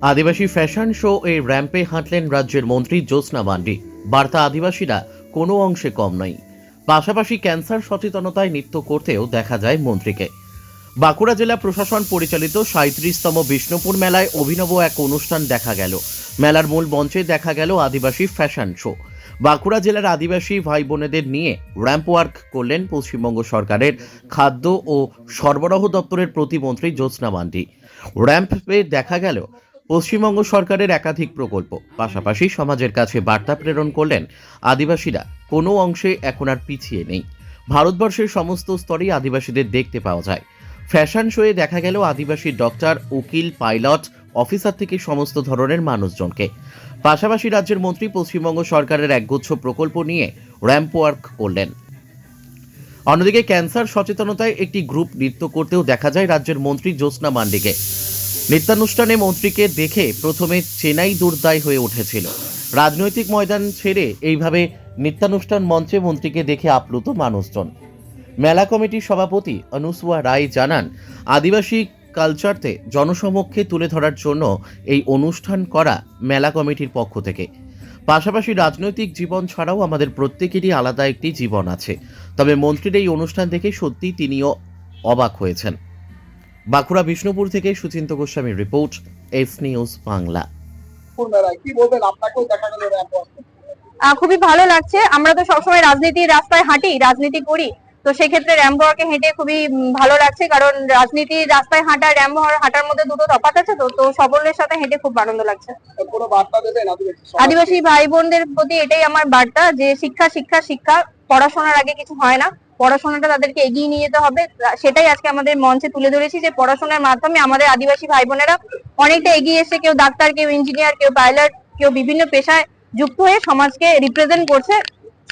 আদিবাসী fashion show এই র্যাম্পে হাঁটলেন রাজ্যের মন্ত্রী জ্যোৎস্না মান্ডি। বার্তা আদিবাসীরা কোনো অংশে কম নয়। পাশাপাশি ক্যান্সার সচেতনতায় নৃত্য করতেও দেখা যায় মন্ত্রীকে। বাঁকুড়া জেলা প্রশাসন পরিচালিত সাঁত্রিশতম বিষ্ণুপুর মেলায় অভিনব এক অনুষ্ঠান দেখা গেল। মেলার মূল মঞ্চে দেখা গেল আদিবাসী ফ্যাশন শো। বাঁকুড়া জেলার আদিবাসী ভাই বোনেদের নিয়ে র্যাম্প ওয়ার্ক করলেন পশ্চিমবঙ্গ সরকারের খাদ্য ও সরবরাহ দপ্তরের প্রতিমন্ত্রী জ্যোৎস্না মান্ডি। র্যাম্পে দেখা গেল পশ্চিমবঙ্গ সরকারের একাধিক প্রকল্প। পাশাপাশি সমাজের কাছে বার্তা প্রেরণ করলেন আদিবাসীরা। কোনো অংশে এখন আর পিছিয়ে নেই। ভারতবর্ষের সমস্ত স্তরেই আদিবাসীদের দেখতে পাওয়া যায়। ফ্যাশন শোয়ে দেখা গেল আদিবাসী ডক্টর, উকিল, পাইলট, অফিসার থেকে সমস্ত ধরনের মানুষজনকে। পাশাপাশি রাজ্যের মন্ত্রী পশ্চিমবঙ্গ সরকারের একগুচ্ছ প্রকল্প নিয়ে র্যাম্প ওয়ার্ক করলেন। অন্যদিকে ক্যান্সার সচেতনতায় একটি গ্রুপ নৃত্য করতেও দেখা যায় রাজ্যের মন্ত্রী জ্যোৎস্না মান্ডিকে। নৃত্যানুষ্ঠানে মন্ত্রীকে দেখে প্রথমে চেনাই দুর্দায় হয়ে উঠেছিল। রাজনৈতিক ময়দান ছেড়ে এইভাবে নৃত্যানুষ্ঠান মঞ্চে মন্ত্রীকে দেখে আপ্লুত মানুষজন। মেলা কমিটির সভাপতি অনুসুয়া রায় জানান, আদিবাসী কালচারতে জনসমক্ষে তুলে ধরার জন্য এই অনুষ্ঠান করা মেলা কমিটির পক্ষ থেকে। পাশাপাশি রাজনৈতিক জীবন ছাড়াও আমাদের প্রত্যেকেরই আলাদা একটি জীবন আছে। তবে মন্ত্রীর এই অনুষ্ঠান দেখে সত্যি তিনিও অবাক হয়েছেন। বাঁকুড়া বিষ্ণুপুর থেকে সুচিন্ত গোস্বামীর রিপোর্ট এস নিউজ বাংলা। কি বলবেন? আপনাকেও দেখা গেল র্যাম্প ওয়াক আহ, খুবই ভালো লাগছে। আমরা তো সবসময় রাজনীতির রাস্তায় হাঁটি রাজনীতি করি। তো সেক্ষেত্রে র্যাম্প ওয়ার্কে হেঁটে খুবই ভালো লাগছে কারণ রাজনীতির রাস্তায় হাঁটা র্যাম্প হাঁটার মধ্যে দুটো তফাৎ আছে তো তো সকলের সাথে হেঁটে খুব আনন্দ লাগছে। আদিবাসী ভাই বোনদের প্রতি এটাই আমার বার্তা যে শিক্ষা শিক্ষা শিক্ষা পড়াশোনার আগে কিছু হয় না। পড়াশোনাটা তাদেরকে এগিয়ে নিয়ে যেতে হবে। সেটাই আজকে আমাদের মঞ্চে তুলে ধরেছি যে পড়াশোনার মাধ্যমে আমাদের আদিবাসী ভাই বোনেরা অনেকটা এগিয়ে এসে কেউ ডাক্তার কেউ ইঞ্জিনিয়ার কেউ পাইলট কেউ বিভিন্ন পেশায় যুক্ত হয়ে সমাজকে রিপ্রেজেন্ট করছে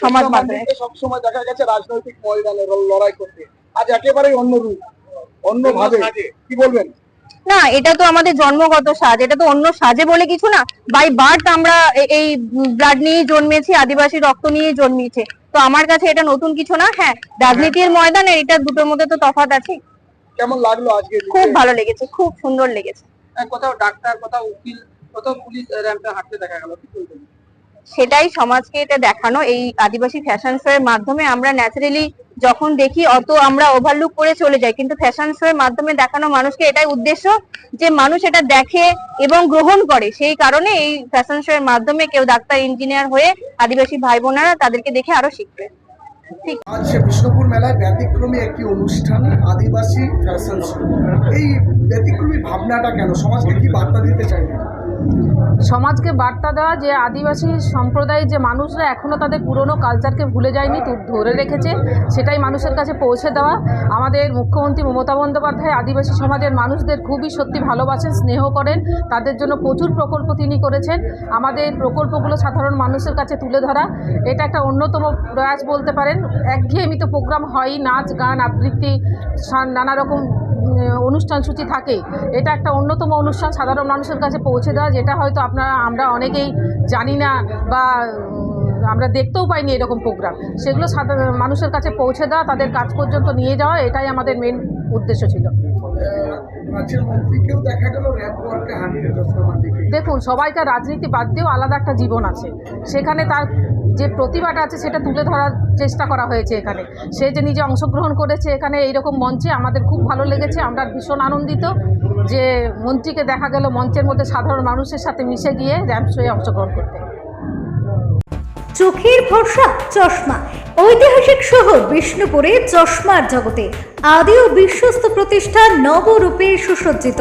সমাজ মাধ্যমে। সবসময় দেখা গেছে রাজনৈতিক ময়দানে লড়াই করতে। আজ একেবারেই অন্য রূপ অন্য ভাবে। কি বলবেন? না এটা তো আমাদের জন্মগত সাজ এটা তো অন্য সাজে বলে কিছু না। বাই বার্থ আমরা এই ব্লাড নিয়ে জন্মেছি আদিবাসী রক্ত নিয়ে জন্মেছে। তো আমার কাছে এটা নতুন কিছু না। হ্যাঁ রাজনীতির ময়দানে এটা দুটোর মধ্যে তো তফাৎ আছে কেমন লাগল আজকে খুব ভালো লেগেছে খুব সুন্দর লেগেছে। কোথাও ডাক্তার কোথাও উকিল কোথাও পুলিশ র্যাম্পে হাঁটতে দেখা গেল কি সেটাই সমাজকে এটা দেখানো। এই আদিবাসী ফ্যাশন শো এর মাধ্যমে আমরা ন্যাচারালি যখন দেখি অত আমরা ওভারলুক করে চলে যাই, কিন্তু ফ্যাশন শো এর মাধ্যমে দেখানো মানুষকে এটাই উদ্দেশ্য যে মানুষ এটা দেখে এবং গ্রহণ করে। সেই কারণে এই ফ্যাশন শো এর মাধ্যমে কেউ ডাক্তার ইঞ্জিনিয়ার হয়ে আদিবাসী ভাই বোনেরা তাদেরকে দেখে আরও শিখবে। আজ বিষ্ণুপুর মেলায় ব্যতিক্রমী একটি অনুষ্ঠান, আদিবাসী ফ্যাশন শো এই ব্যতিক্রমী ভাবনাটা কেন? সমাজকে কি বার্তা দিতে চাইবেন সমাজকে বার্তা দেওয়া, যে আদিবাসী সম্প্রদায়ের যে মানুষরা এখনও তাদের পুরনো কালচারকে ভুলে যায়নি ধরে রেখেছে, সেটাই মানুষের কাছে পৌঁছে দেওয়া। আমাদের মুখ্যমন্ত্রী মমতা বন্দ্যোপাধ্যায় আদিবাসী সমাজের মানুষদের খুবই সত্যি ভালোবাসেন, স্নেহ করেন, তাদের জন্য প্রচুর প্রকল্প তিনি করেছেন। আমাদের প্রকল্পগুলো সাধারণ মানুষের কাছে তুলে ধরা, এটা একটা অন্যতম প্রয়াস বলতে পারেন। একঘেয়েমি তো প্রোগ্রাম হয়ই, নাচ, গান, আবৃত্তি নানা রকম অনুষ্ঠান সূচি থাকে এটা একটা অন্যতম অনুষ্ঠান সাধারণ মানুষের কাছে পৌঁছে দেওয়া যেটা হয়তো আপনারা আমরা অনেকেই জানি না বা আমরা দেখতেও পাইনি এরকম প্রোগ্রাম। সেগুলো সাধারণ মানুষের কাছে পৌঁছে দেওয়া তাদের কাজ পর্যন্ত নিয়ে যাওয়া এটাই আমাদের মেন উদ্দেশ্য ছিল। দেখুন সবাইকার রাজনীতি বাদ দিয়েও আলাদা একটা জীবন আছে। সেখানে তার যে প্রতিভাটা আছে সেটা তুলে ধরার চেষ্টা করা হয়েছে এখানে। সে যে নিজে অংশগ্রহণ করেছে এখানে এইরকম মঞ্চে আমাদের খুব ভালো লেগেছে। আমরা ভীষণ আনন্দিত যে মন্ত্রীকে দেখা গেল মঞ্চের মধ্যে সাধারণ মানুষের সাথে মিশে গিয়ে র্যাম্প শোয়ে অংশগ্রহণ করতে। চোখের ভরসা, চশমা। ঐতিহাসিক শহর বিষ্ণুপুরে চশমার জগতে আদি ও বিশ্বস্ত প্রতিষ্ঠান নবরূপে সুসজ্জিত।